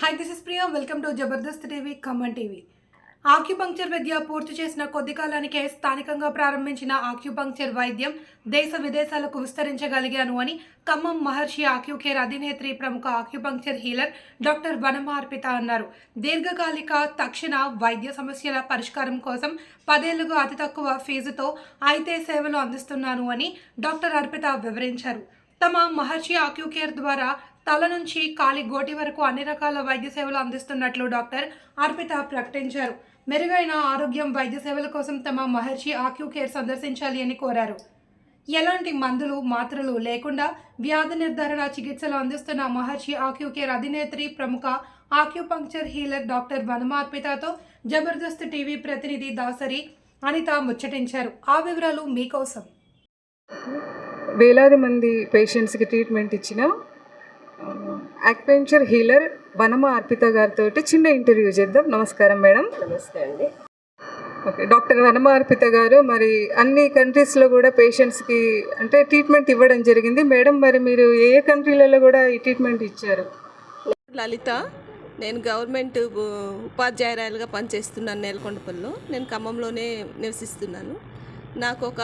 Hi this is Priya welcome to Jabardasth TV Khammam TV acupuncture విద్య పూర్తి చేసిన కొద్ది కాలానికే స్థానికంగా ప్రారంభించిన ఆక్యుపంక్చర్ వైద్యం దేశ విదేశాలకు విస్తరించగలిగాను అని ఖమ్మం మహర్షి ఆక్యుకేర్ అధినేత్రి ప్రముఖ acupuncture healer doctor Vanama Arpitha అన్నారు. దీర్ఘకాలిక తక్షణ వైద్య సమస్యల పరిష్కారం కోసం పదేళ్ళుగా అతి తక్కువ ఫీజుతో అయితే సేవలు అందిస్తున్నాను అని డాక్టర్ అర్పిత వివరించారు. తమ మహర్షి ఆక్యుకేర్ ద్వారా తల నుంచి కాలి గోటి వరకు అన్ని రకాల వైద్య సేవలు అందిస్తున్నట్లు డాక్టర్ అర్పిత ప్రకటించారు. మెరుగైన ఆరోగ్యం వైద్య సేవల కోసం తమ మహర్షి ఆక్యూ కేర్ సందర్శించాలి అని కోరారు. ఎలాంటి మందులు మాత్రలు లేకుండా వ్యాధి నిర్ధారణ చికిత్సలు అందిస్తున్న మహర్షి ఆక్యూ కేర్ అధినేత్రి ప్రముఖ ఆక్యుపంక్చర్ హీలర్ డాక్టర్ వనమార్పితతో జబర్దస్త్ టీవీ ప్రతినిధి దాసరి అనిత ముచ్చటించారు. ఆ వివరాలు మీకోసం. వేలాది మంది పేషెంట్స్కి ట్రీట్మెంట్ ఇచ్చిన యాక్పెంచర్ హీలర్ వనమ అర్పిత గారితో చిన్న ఇంటర్వ్యూ చేద్దాం. నమస్కారం మేడం. నమస్తే అండి. ఓకే డాక్టర్ వనమ అర్పిత గారు మరి అన్ని కంట్రీస్లో కూడా పేషెంట్స్కి అంటే ట్రీట్మెంట్ ఇవ్వడం జరిగింది. మేడం మరి మీరు ఏ ఏ కంట్రీలలో కూడా ఈ ట్రీట్మెంట్ ఇచ్చారు? లలిత నేను గవర్నమెంట్ ఉపాధ్యాయురాలుగా పనిచేస్తున్నాను నేలకొండపల్లిలో. నేను ఖమ్మంలోనే నివసిస్తున్నాను. నాకు ఒక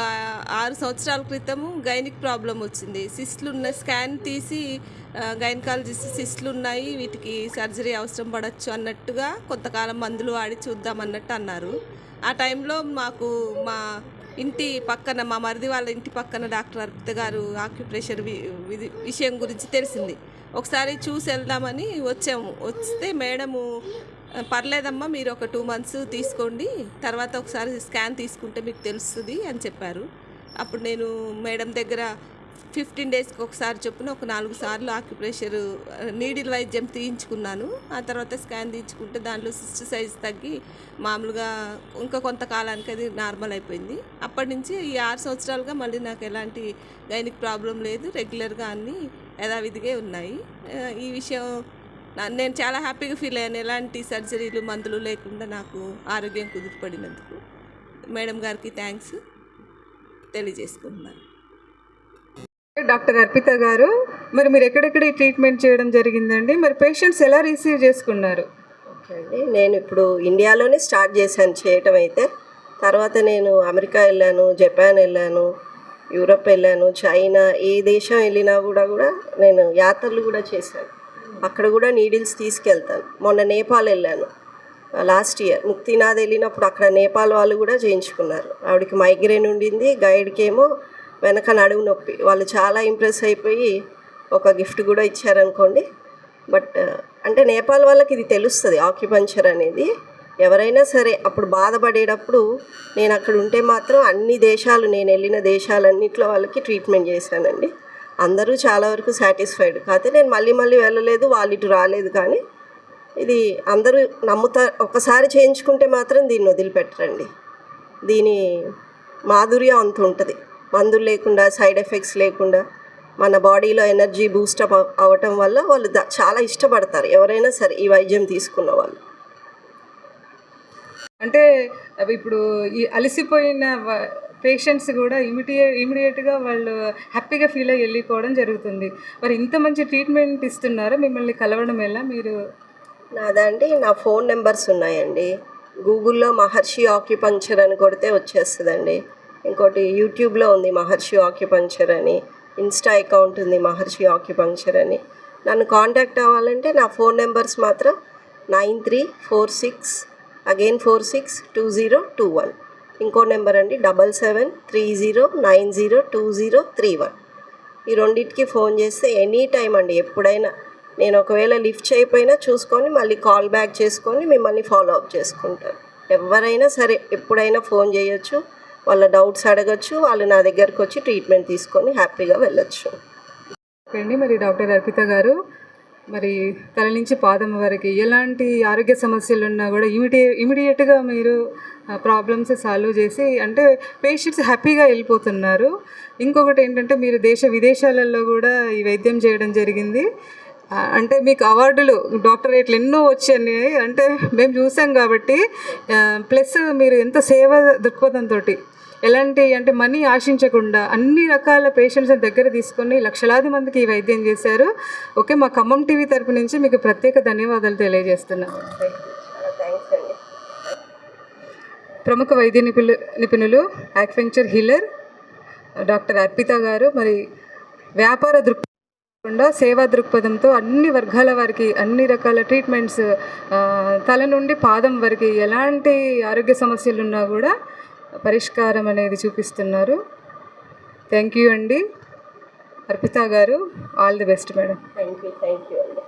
ఆరు సంవత్సరాల క్రితము గైనిక్ ప్రాబ్లం వచ్చింది. సిస్ట్లు ఉన్న స్కాన్ తీసి గైనకాలజిస్ట్ సిస్ట్లు ఉన్నాయి వీటికి సర్జరీ అవసరం పడచ్చు అన్నట్టుగా కొంతకాలం మందులు వాడి చూద్దాం అన్నట్టు అన్నారు. ఆ టైంలో మాకు మా ఇంటి పక్కన మా మరిది వాళ్ళ ఇంటి పక్కన డాక్టర్ అర్పిత గారు ఆక్యుప్రెషర్ వి- విషయం గురించి తెలిసింది. ఒకసారి చూసి వెళ్దామని వచ్చాము. వస్తే మేడము పర్లేదమ్మా మీరు ఒక టూ మంత్స్ తీసుకోండి. తర్వాత ఒకసారి స్కాన్ తీసుకుంటే మీకు తెలుస్తుంది అని చెప్పారు. అప్పుడు నేను మేడం దగ్గర ఫిఫ్టీన్ డేస్కి ఒకసారి చొప్పున ఒక నాలుగు సార్లు ఆక్యుప్రెషర్ నీడిల్ వైద్యం తీయించుకున్నాను. ఆ తర్వాత స్కాన్ తీయించుకుంటే దాంట్లో సిస్ట్ సైజ్ తగ్గి మామూలుగా ఇంకా కొంతకాలానికి అది నార్మల్ అయిపోయింది. అప్పటి నుంచి ఈ ఆరు సంవత్సరాలుగా మళ్ళీ నాకు ఎలాంటి గైనిక్ ప్రాబ్లం లేదు. రెగ్యులర్గా అన్నీ యథావిధిగా ఉన్నాయి. ఈ విషయం నేను చాలా హ్యాపీగా ఫీల్ అయ్యాను. ఎలాంటి సర్జరీలు మందులు లేకుండా నాకు ఆరోగ్యం కుదురుపడినందుకు. మేడం గారికి థ్యాంక్స్ తెలియజేసుకుంటున్నాను. డాక్టర్ అర్పిత గారు మరి మీరు ఎక్కడెక్కడ ఈ ట్రీట్మెంట్ చేయడం జరిగిందండి? మరి పేషెంట్స్ ఎలా రిసీవ్ చేసుకున్నారు? ఓకే అండి. నేను ఇప్పుడు ఇండియాలోనే స్టార్ట్ చేశాను చేయటం అయితే. తర్వాత నేను అమెరికా వెళ్ళాను జపాన్ వెళ్ళాను యూరప్ వెళ్ళాను చైనా ఏ దేశం వెళ్ళినా కూడా కూడా నేను యాత్రలు కూడా చేశాను. అక్కడ కూడా నీడిల్స్ తీసుకెళ్తాను మొన్న నేపాల్ వెళ్ళాను. Last year. ముక్తినాథ్ వెళ్ళినప్పుడు అక్కడ నేపాల్ వాళ్ళు కూడా చేయించుకున్నారు. ఆవిడకి మైగ్రేన్ ఉండింది గైడ్కి ఏమో వెనక నడుము నొప్పి. వాళ్ళు చాలా ఇంప్రెస్ అయిపోయి ఒక గిఫ్ట్ కూడా ఇచ్చారనుకోండి. బట్ అంటే నేపాల్ వాళ్ళకి ఇది తెలుస్తుంది ఆక్యుపంచర్ అనేది. ఎవరైనా సరే అప్పుడు బాధపడేటప్పుడు నేను అక్కడ ఉంటే మాత్రం అన్ని దేశాలు నేను వెళ్ళిన దేశాలన్నిట్లో వాళ్ళకి ట్రీట్మెంట్ చేశానండి. అందరూ చాలా వరకు సాటిస్ఫైడ్ కాకపోతే నేను మళ్ళీ మళ్ళీ వెళ్ళలేదు వాళ్ళు ఇటు రాలేదు కానీ ఇది అందరూ నమ్ముతా ఒకసారి చేయించుకుంటే మాత్రం దీన్ని వదిలిపెట్టరండి. దీని మాధుర్యం అంత ఉంటుంది. మందులు లేకుండా సైడ్ ఎఫెక్ట్స్ లేకుండా మన బాడీలో ఎనర్జీ బూస్టప్ అవ్వటం వల్ల వాళ్ళు చాలా ఇష్టపడతారు. ఎవరైనా సరే ఈ వైద్యం తీసుకున్న వాళ్ళు. అంటే అవి ఇప్పుడు ఈ అలసిపోయిన పేషెంట్స్ కూడా ఇమిడియే ఇమీడియట్గా వాళ్ళు హ్యాపీగా ఫీల్ అయ్యి వెళ్ళిపోవడం జరుగుతుంది. మరి ఇంత మంచి ట్రీట్మెంట్ ఇస్తున్నారు? మిమ్మల్ని కలవడం ఎలా? మీరు నాదండి నా ఫోన్ నెంబర్స్ ఉన్నాయండి. గూగుల్లో మహర్షి ఆక్యుపంక్చర్ అని కొడితే వచ్చేస్తుందండి. ఇంకోటి యూట్యూబ్లో ఉంది మహర్షి ఆక్యుపంక్చర్ అని. ఇన్స్టా అకౌంట్ ఉంది మహర్షి ఆక్యుపంక్చర్ అని. నన్ను కాంటాక్ట్ అవ్వాలంటే నా ఫోన్ నెంబర్స్ మాత్రం nine three four six again four six two zero two one. ఇంకో నెంబర్ అండి double seven three zero nine zero two zero three one. ఈ రెండింటికి ఫోన్ చేస్తే ఎనీ టైం అండి ఎప్పుడైనా. నేను ఒకవేళ లిఫ్ట్ చేయకపోయినా చూసుకొని మళ్ళీ కాల్ బ్యాక్ చేసుకొని మిమ్మల్ని ఫాలో అప్ చేసుకుంటాను. ఎవరైనా సరే ఎప్పుడైనా ఫోన్ చేయొచ్చు వాళ్ళ డౌట్స్ అడగచ్చు వాళ్ళు నా దగ్గరకు వచ్చి ట్రీట్మెంట్ తీసుకొని హ్యాపీగా వెళ్ళొచ్చు. అండి మరి డాక్టర్ అర్పిత గారు మరి తల నుంచి పాదం వరకు ఎలాంటి ఆరోగ్య సమస్యలు ఉన్నా కూడా ఇమిడియే ఇమీడియట్గా మీరు ప్రాబ్లమ్స్ సాల్వ్ చేసి అంటే పేషెంట్స్ హ్యాపీగా వెళ్ళిపోతున్నారు. ఇంకొకటి ఏంటంటే మీరు దేశ విదేశాలలో కూడా ఈ వైద్యం చేయడం జరిగింది. అంటే మీకు అవార్డులు డాక్టరేట్లు ఎన్నో వచ్చాయి అంటే మేము చూసాం కాబట్టి ప్లస్ మీరు ఎంత సేవ దృక్పథంతో ఎలాంటి అంటే మనీ ఆశించకుండా అన్ని రకాల పేషెంట్స్ దగ్గర తీసుకొని లక్షలాది మందికి ఈ వైద్యం చేశారు. ఓకే మా ఖమ్మం టీవీ తరపు నుంచి మీకు ప్రత్యేక ధన్యవాదాలు తెలియజేస్తున్నాను ప్రముఖ వైద్య నిపుణులు నిపుణులు యాక్వెంచర్ హీలర్ డాక్టర్ అర్పిత గారు మరి వ్యాపార దృక్ కాకుండా సేవా దృక్పథంతో అన్ని వర్గాల వారికి అన్ని రకాల ట్రీట్మెంట్స్ తల నుండి పాదం వరకు ఎలాంటి ఆరోగ్య సమస్యలు ఉన్నా కూడా పరిష్కారం అనేది చూపిస్తున్నారు. థ్యాంక్ యూ అండి. అర్పిత గారు all the best madam. Thank you thank you అండి.